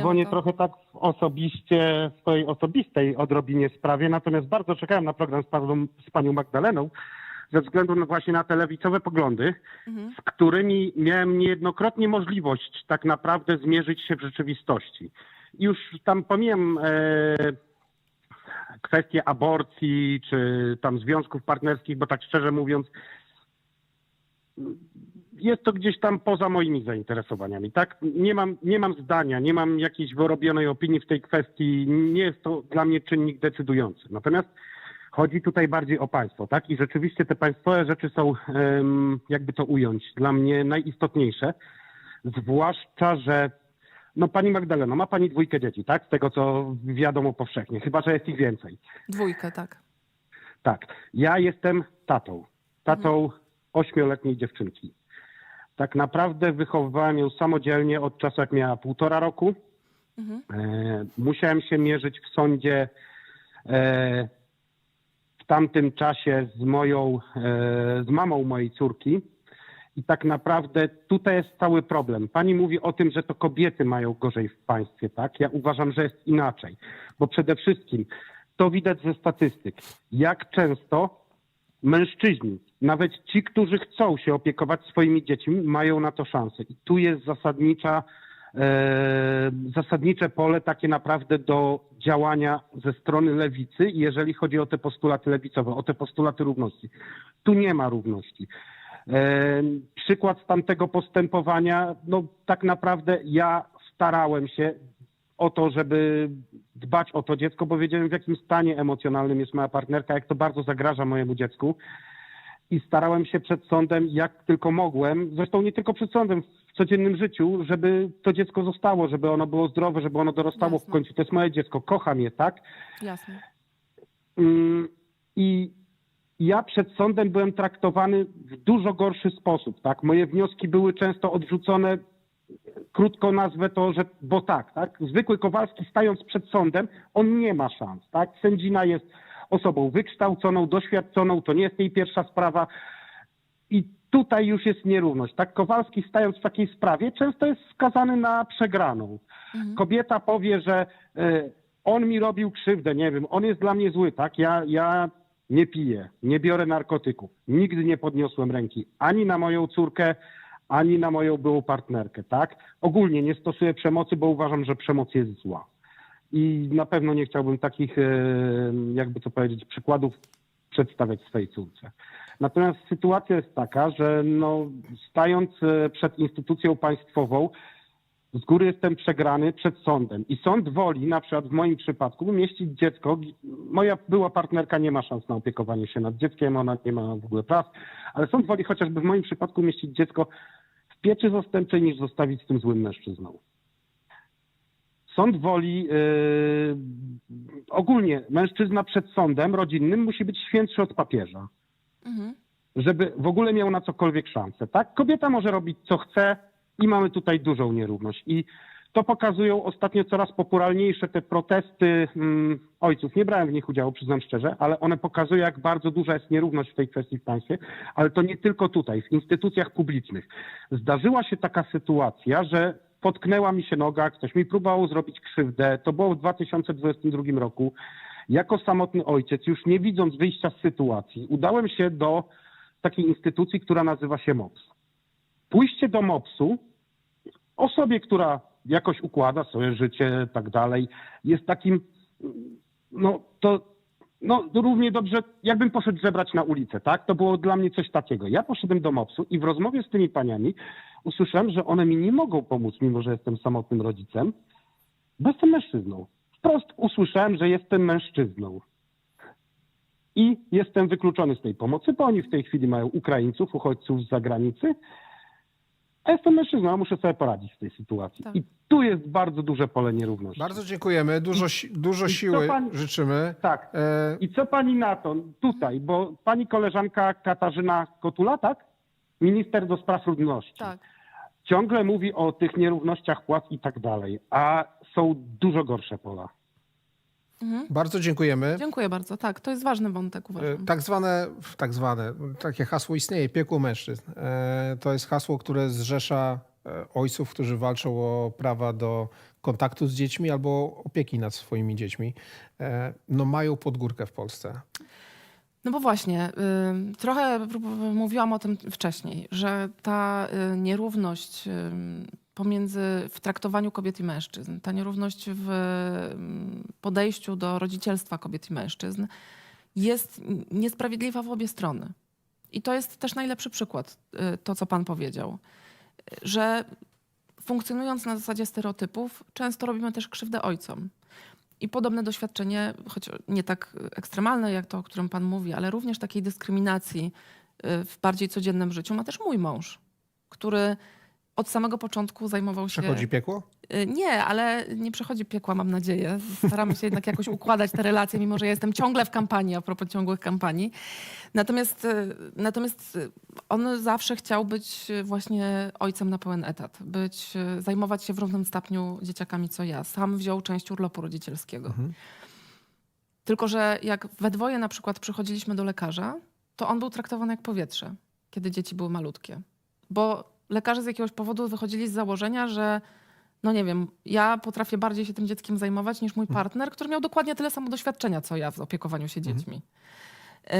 Dzwonię to. trochę tak w osobiście, w swojej osobistej odrobinie sprawie, natomiast bardzo czekałem na program z panią, z panią Magdaleną, ze względu na właśnie na te lewicowe poglądy, Mhm. z którymi miałem niejednokrotnie możliwość tak naprawdę zmierzyć się w rzeczywistości. Już tam pomijam e, kwestie aborcji, czy tam związków partnerskich, bo tak szczerze mówiąc, jest to gdzieś tam poza moimi zainteresowaniami. Tak, nie mam, nie mam zdania, nie mam jakiejś wyrobionej opinii w tej kwestii. Nie jest to dla mnie czynnik decydujący. Natomiast chodzi tutaj bardziej o państwo, tak? I rzeczywiście te państwowe rzeczy są, jakby to ująć, dla mnie najistotniejsze. Zwłaszcza, że no pani Magdaleno, ma pani dwójkę dzieci, tak? Z tego co wiadomo powszechnie, chyba że jest ich więcej. Dwójkę, tak. Tak. Ja jestem tatą. Tatą ośmioletniej dziewczynki. Tak naprawdę wychowywałem ją samodzielnie od czasu, jak miała półtora roku. Mhm. E, musiałem się mierzyć w sądzie e, w tamtym czasie z moją, e, z mamą mojej córki. I tak naprawdę tutaj jest cały problem. Pani mówi o tym, że to kobiety mają gorzej w państwie, tak? Ja uważam, że jest inaczej. Bo przede wszystkim to widać ze statystyk. Jak często mężczyźni, nawet ci, którzy chcą się opiekować swoimi dziećmi, mają na to szansę. I tu jest zasadnicza, e, zasadnicze pole takie naprawdę do działania ze strony lewicy, jeżeli chodzi o te postulaty lewicowe, o te postulaty równości. Tu nie ma równości. E, przykład z tamtego postępowania, no tak naprawdę ja starałem się o to, żeby dbać o to dziecko, bo wiedziałem w jakim stanie emocjonalnym jest moja partnerka, jak to bardzo zagraża mojemu dziecku. I starałem się przed sądem, jak tylko mogłem, zresztą nie tylko przed sądem, w codziennym życiu, żeby to dziecko zostało, żeby ono było zdrowe, żeby ono dorastało w Jasne. końcu. To jest moje dziecko, kocham je, tak? Jasne. Mm, I ja przed sądem byłem traktowany w dużo gorszy sposób, tak? Moje wnioski były często odrzucone, krótko nazwę to, że bo tak, tak? Zwykły Kowalski stając przed sądem, on nie ma szans, tak? Sędzina jest osobą wykształconą, doświadczoną, to nie jest jej pierwsza sprawa i tutaj już jest nierówność, tak? Kowalski stając w takiej sprawie często jest skazany na przegraną Mhm. kobieta powie, że e, on mi robił krzywdę, nie wiem, on jest dla mnie zły, tak? Ja, ja nie piję, nie biorę narkotyków. Nigdy nie podniosłem ręki ani na moją córkę, ani na moją byłą partnerkę, tak? Ogólnie nie stosuję przemocy, bo uważam, że przemoc jest zła. I na pewno nie chciałbym takich, e, jakby to powiedzieć, przykładów przedstawiać swojej córce. Natomiast sytuacja jest taka, że no, stając e, przed instytucją państwową, z góry jestem przegrany przed sądem i sąd woli, na przykład w moim przypadku, umieścić dziecko. Moja była partnerka nie ma szans na opiekowanie się nad dzieckiem, ona nie ma w ogóle praw, ale sąd woli chociażby w moim przypadku umieścić dziecko w pieczy zastępczej niż zostawić z tym złym mężczyzną. Sąd woli yy, ogólnie mężczyzna przed sądem rodzinnym musi być świętszy od papieża Mhm. żeby w ogóle miał na cokolwiek szansę, tak? Kobieta może robić co chce i mamy tutaj dużą nierówność. I to pokazują ostatnio coraz popularniejsze te protesty mm, ojców. Nie brałem w nich udziału, przyznam szczerze, ale one pokazują, jak bardzo duża jest nierówność w tej kwestii w państwie. Ale to nie tylko tutaj, w instytucjach publicznych. Zdarzyła się taka sytuacja, że potknęła mi się noga, ktoś mi próbował zrobić krzywdę. To było w 2022 roku. Jako samotny ojciec, już nie widząc wyjścia z sytuacji, udałem się do takiej instytucji, która nazywa się MOPS. Pójście do MOPS-u osobie, która jakoś układa swoje życie, tak dalej, jest takim, no to no, równie dobrze, jakbym poszedł żebrać na ulicę, tak? To było dla mnie coś takiego. Ja poszedłem do MOPS-u i w rozmowie z tymi paniami usłyszałem, że one mi nie mogą pomóc, mimo że jestem samotnym rodzicem, bo jestem mężczyzną. Wprost usłyszałem, że jestem mężczyzną. I jestem wykluczony z tej pomocy, bo oni w tej chwili mają Ukraińców, uchodźców z zagranicy, a jestem mężczyzną, a muszę sobie poradzić w tej sytuacji. Tak. I tu jest bardzo duże pole nierówności. Bardzo dziękujemy, dużo, si- dużo i co siły pan- życzymy. Tak. E, I co pani na to tutaj, bo pani koleżanka Katarzyna Kotula, tak? Minister do spraw ludności. Tak. Ciągle mówi o tych nierównościach płac i tak dalej, a są dużo gorsze pola. Mhm. Bardzo dziękujemy. Dziękuję bardzo. Tak, to jest ważny wątek, E, uważam. Tak zwane, tak zwane, takie hasło istnieje, piekło mężczyzn. E, To jest hasło, które zrzesza e, ojców, którzy walczą o prawa do kontaktu z dziećmi albo opieki nad swoimi dziećmi, no mają podgórkę w Polsce. No bo właśnie, trochę mówiłam o tym wcześniej, że ta y, nierówność pomiędzy w traktowaniu kobiet i mężczyzn, ta nierówność w y, podejściu do rodzicielstwa kobiet i mężczyzn jest niesprawiedliwa w obie strony. I to jest też najlepszy przykład, y, to co pan powiedział, że funkcjonując na zasadzie stereotypów, często robimy też krzywdę ojcom. I podobne doświadczenie, choć nie tak ekstremalne jak to, o którym pan mówi, ale również takiej dyskryminacji y, w bardziej codziennym życiu ma też mój mąż, który od samego początku zajmował się. Przechodzi piekło? Y, Nie, ale nie przechodzi piekła, mam nadzieję. Staramy się jednak jakoś układać te relacje, mimo że ja jestem ciągle w kampanii, a propos ciągłych kampanii. Natomiast, y, natomiast y, on zawsze chciał być y, właśnie ojcem na pełen etat, być, y, zajmować się w równym stopniu dzieciakami co ja. Sam wziął część urlopu rodzicielskiego. Mhm. Tylko, że jak we dwoje na przykład przychodziliśmy do lekarza, to on był traktowany jak powietrze, kiedy dzieci były malutkie. Bo lekarze z jakiegoś powodu wychodzili z założenia, że no nie wiem, ja potrafię bardziej się tym dzieckiem zajmować niż mój partner, który miał dokładnie tyle samo doświadczenia, co ja w opiekowaniu się dziećmi. Y,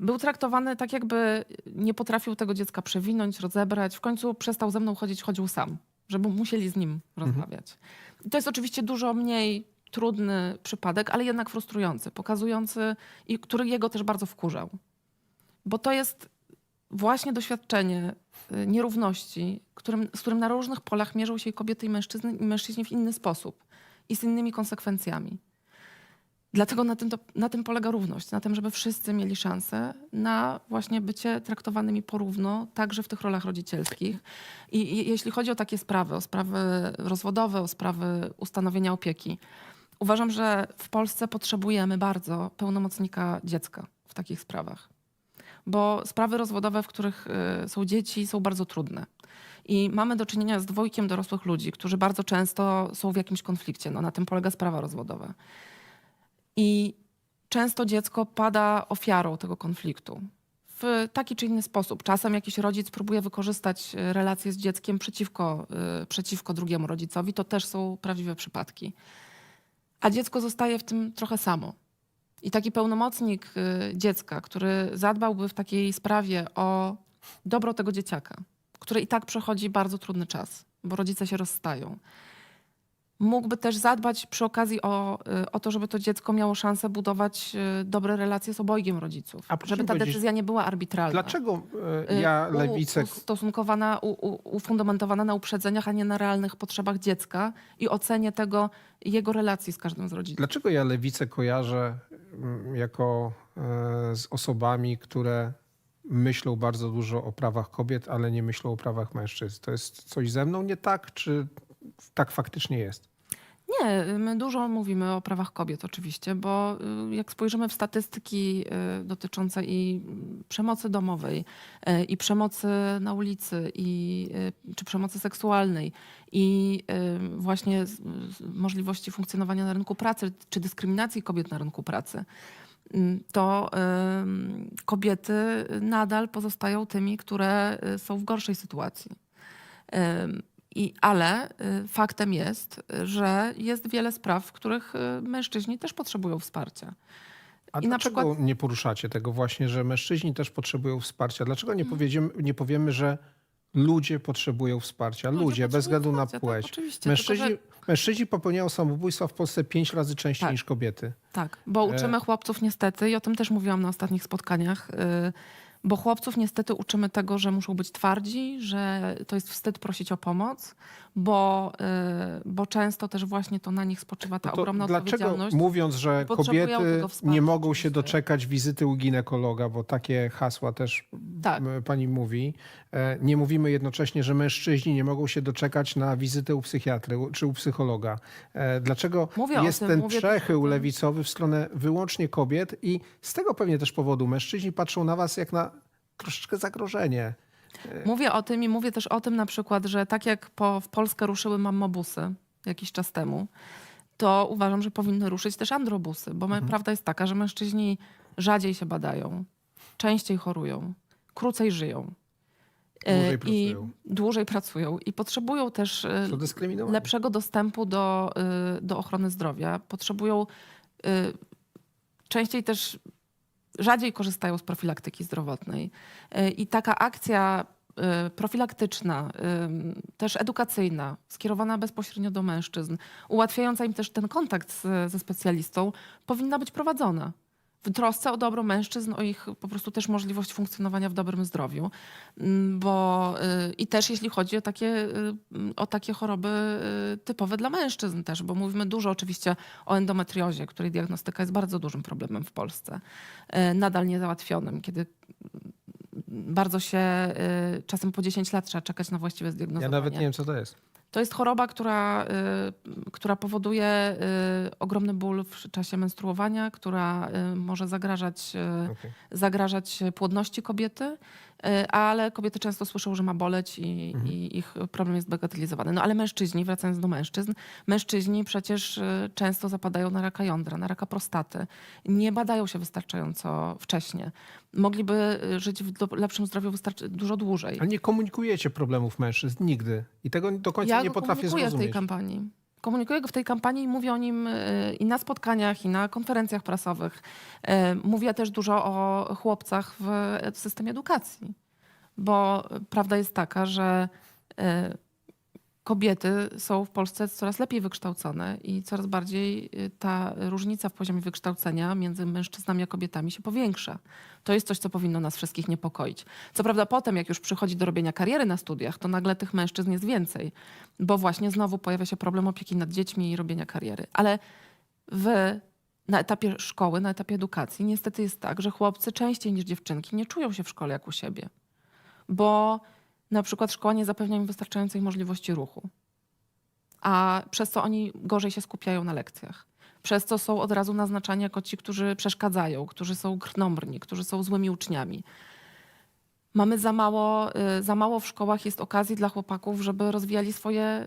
Był traktowany tak, jakby nie potrafił tego dziecka przewinąć, rozebrać. W końcu przestał ze mną chodzić, chodził sam, żeby musieli z nim rozmawiać. I to jest oczywiście dużo mniej trudny przypadek, ale jednak frustrujący, pokazujący i który jego też bardzo wkurzał. Bo to jest właśnie doświadczenie y, nierówności, którym, z którym na różnych polach mierzą się kobiety i mężczyzny, i mężczyźni w inny sposób i z innymi konsekwencjami. Dlatego na tym, to, na tym polega równość, na tym, żeby wszyscy mieli szansę na właśnie bycie traktowanymi porówno, także w tych rolach rodzicielskich. I, I jeśli chodzi o takie sprawy, o sprawy rozwodowe, o sprawy ustanowienia opieki, uważam, że w Polsce potrzebujemy bardzo pełnomocnika dziecka w takich sprawach. Bo sprawy rozwodowe, w których y, są dzieci, są bardzo trudne. I mamy do czynienia z dwojkiem dorosłych ludzi, którzy bardzo często są w jakimś konflikcie. No, na tym polega sprawa rozwodowa. I często dziecko pada ofiarą tego konfliktu w taki czy inny sposób. Czasem jakiś rodzic próbuje wykorzystać e, relacje z dzieckiem przeciwko, e, przeciwko drugiemu rodzicowi. To też są prawdziwe przypadki. A dziecko zostaje w tym trochę samo. I taki pełnomocnik e, dziecka, który zadbałby w takiej sprawie o dobro tego dzieciaka, które i tak przechodzi bardzo trudny czas, bo rodzice się rozstają mógłby też zadbać przy okazji o, y, o to, żeby to dziecko miało szansę budować y, dobre relacje z obojgiem rodziców. A żeby ta decyzja nie była arbitralna. Dlaczego Y, ja, lewicę, Ustosunkowana, ufundamentowana na uprzedzeniach, a nie na realnych potrzebach dziecka i ocenie tego jego relacji z każdym z rodziców. Dlaczego ja lewicę kojarzę mm, jako z osobami, które myślą bardzo dużo o prawach kobiet, ale nie myślą o prawach mężczyzn? To jest coś ze mną nie tak, czy tak faktycznie jest? Nie, my dużo mówimy o prawach kobiet oczywiście, bo y, jak spojrzymy w statystyki y, dotyczące i przemocy domowej, y, i przemocy na ulicy, i, czy przemocy seksualnej, i właśnie możliwości funkcjonowania na rynku pracy, czy dyskryminacji kobiet na rynku pracy, to kobiety nadal pozostają tymi, które są w gorszej sytuacji. I, ale y, faktem jest, że jest wiele spraw, w których y, mężczyźni też potrzebują wsparcia. A I dlaczego przykład- nie poruszacie tego właśnie, że mężczyźni też potrzebują wsparcia? Dlaczego nie, powiedziemy, nie powiemy, że ludzie potrzebują wsparcia? Ludzie, bez potrzebują względu na wsparcia, płeć. Tak, oczywiście, mężczyźni, tylko, że, mężczyźni popełniają samobójstwa w Polsce pięć razy częściej Tak. niż kobiety. tak, bo E- uczymy chłopców niestety, i o tym też mówiłam na ostatnich spotkaniach, y, bo chłopców niestety uczymy tego, że muszą być twardzi, że to jest wstyd prosić o pomoc, bo, y, bo często też właśnie to na nich spoczywa ta No ogromna dlaczego odpowiedzialność. mówiąc, że kobiety nie mogą się doczekać wizyty u ginekologa, bo takie hasła też Tak. pani mówi, nie mówimy jednocześnie, że mężczyźni nie mogą się doczekać na wizytę u psychiatry czy u psychologa. E, Dlaczego Mówię jest tym, ten mówię przechył lewicowy w stronę wyłącznie kobiet i z tego pewnie też powodu mężczyźni patrzą na was jak na troszeczkę zagrożenie. Mówię o tym i mówię też o tym na przykład, że tak jak po, w Polskę ruszyły mammobusy jakiś czas temu, to uważam, że powinny ruszyć też androbusy, bo my, prawda jest taka, że mężczyźni rzadziej się badają, częściej chorują, krócej żyją. E, Dłużej I pracują. dłużej pracują i potrzebują też e, lepszego dostępu do, y, do ochrony zdrowia. Potrzebują częściej też rzadziej korzystają z profilaktyki zdrowotnej. I taka akcja profilaktyczna, też edukacyjna, skierowana bezpośrednio do mężczyzn, ułatwiająca im też ten kontakt z, ze specjalistą, powinna być prowadzona. W trosce o dobro mężczyzn, o ich po prostu też możliwość funkcjonowania w dobrym zdrowiu. Mm, Bo y, i też jeśli chodzi o takie, y, o takie choroby y, typowe dla mężczyzn też, bo mówimy dużo oczywiście o endometriozie, której diagnostyka jest bardzo dużym problemem w Polsce. Nadal niezałatwionym, kiedy mm, bardzo się, czasem po 10 lat trzeba czekać na właściwe Ja zdiagnozowanie. nawet nie wiem, co to jest. To jest choroba, która, y, która powoduje y, ogromny ból w czasie menstruowania, która y, może zagrażać, y, Okej. zagrażać płodności kobiety, ale kobiety często słyszą, że ma boleć i, Mhm. i ich problem jest bagatelizowany. No ale mężczyźni, wracając do mężczyzn, mężczyźni przecież y, często zapadają na raka jądra, na raka prostaty. Nie badają się wystarczająco wcześnie. Mogliby y, żyć w lepszym zdrowiu dużo dłużej. Ale nie komunikujecie problemów mężczyzn nigdy. I tego do końca Ja nie potrafię komunikuję w tej zrozumieć. kampanii. Komunikuję go w tej kampanii i mówię o nim y, i na spotkaniach, i na konferencjach prasowych. Y, Mówię też dużo o chłopcach w systemie edukacji, bo prawda jest taka, że y, kobiety są w Polsce coraz lepiej wykształcone i coraz bardziej y, ta różnica w poziomie wykształcenia między mężczyznami a kobietami się powiększa. To jest coś, co powinno nas wszystkich niepokoić. Co prawda potem, jak już przychodzi do robienia kariery na studiach, to nagle tych mężczyzn jest więcej, bo właśnie znowu pojawia się problem opieki nad dziećmi i robienia kariery. Ale na etapie szkoły, na etapie edukacji niestety jest tak, że chłopcy częściej niż dziewczynki nie czują się w szkole jak u siebie, bo na przykład szkoła nie zapewnia im wystarczającej możliwości ruchu, a przez co oni gorzej się skupiają na lekcjach. Przez co są od razu naznaczani jako ci, którzy przeszkadzają, którzy są krnąbrni, którzy są złymi uczniami. Mamy za mało, y, za mało w szkołach jest okazji dla chłopaków, żeby rozwijali swoje,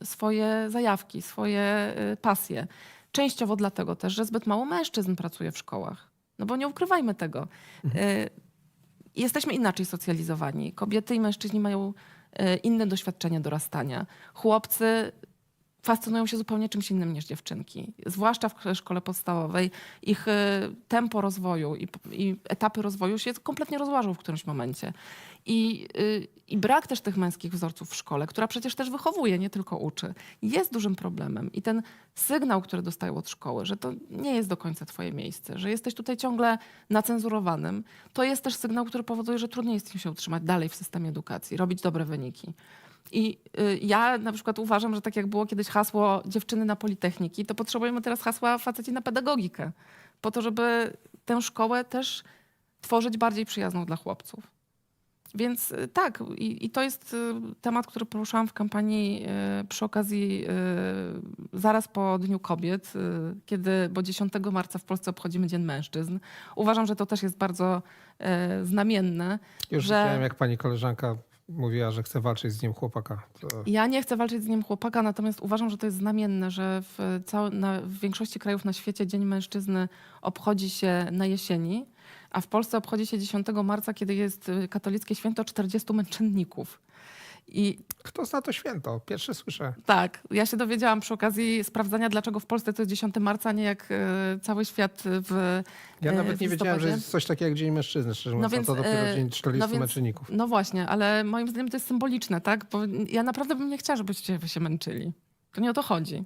y, swoje zajawki, swoje y, pasje. Częściowo dlatego też, że zbyt mało mężczyzn pracuje w szkołach. No bo nie ukrywajmy tego. Y, Jesteśmy inaczej socjalizowani. Kobiety i mężczyźni mają y, inne doświadczenie dorastania. Chłopcy fascynują się zupełnie czymś innym niż dziewczynki. Zwłaszcza w szkole podstawowej ich y, tempo rozwoju i, i etapy rozwoju się kompletnie rozłażą w którymś momencie. I, y, I brak też tych męskich wzorców w szkole, która przecież też wychowuje, nie tylko uczy, jest dużym problemem. I ten sygnał, który dostają od szkoły, że to nie jest do końca twoje miejsce, że jesteś tutaj ciągle nacenzurowanym, to jest też sygnał, który powoduje, że trudniej jest im się utrzymać dalej w systemie edukacji, robić dobre wyniki. I y, ja na przykład uważam, że tak jak było kiedyś hasło dziewczyny na politechniki, to potrzebujemy teraz hasła faceci na pedagogikę. Po to, żeby tę szkołę też tworzyć bardziej przyjazną dla chłopców. Więc y, tak, i, i to jest y, temat, który poruszałam w kampanii przy okazji zaraz po Dniu Kobiet, kiedy, bo 10 marca w Polsce obchodzimy Dzień Mężczyzn. Uważam, że to też jest bardzo znamienne. Już że- widziałem, jak pani koleżanka mówiła, że chce walczyć z dniem chłopaka. To... Ja nie chcę walczyć z Dniem Chłopaka, natomiast uważam, że to jest znamienne, że w, cał, na, w większości krajów na świecie Dzień Mężczyzny obchodzi się na jesieni, a w Polsce obchodzi się 10 marca, kiedy jest y, katolickie święto 40 męczenników. I Kto zna to święto? Pierwsze słyszę. tak, ja się dowiedziałam przy okazji sprawdzania, dlaczego w Polsce to jest 10 marca, a nie jak e, cały świat w Ja e, nawet w nie wiedziałem, że listopadzie. jest coś takiego jak Dzień Mężczyzny, szczerze No mówiąc. a to dopiero e, Dzień 40 no więc- męczenników. No właśnie, ale moim zdaniem to jest symboliczne, tak? Bo ja naprawdę bym nie chciała, żebyście wy się męczyli. To nie o to chodzi.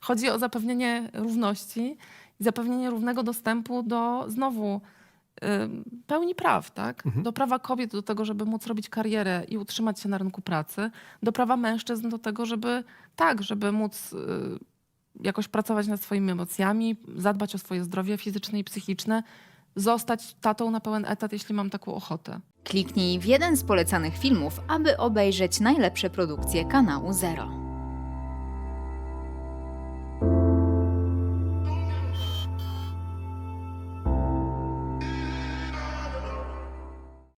Chodzi o zapewnienie równości i zapewnienie równego dostępu do znowu pełni praw, tak? Mhm. Do prawa kobiet do tego, żeby móc robić karierę i utrzymać się na rynku pracy, do prawa mężczyzn do tego, żeby tak, żeby móc y, jakoś pracować nad swoimi emocjami, zadbać o swoje zdrowie fizyczne i psychiczne, zostać tatą na pełen etat, jeśli mam taką ochotę. Kliknij w jeden z polecanych filmów, aby obejrzeć najlepsze produkcje kanału Zero.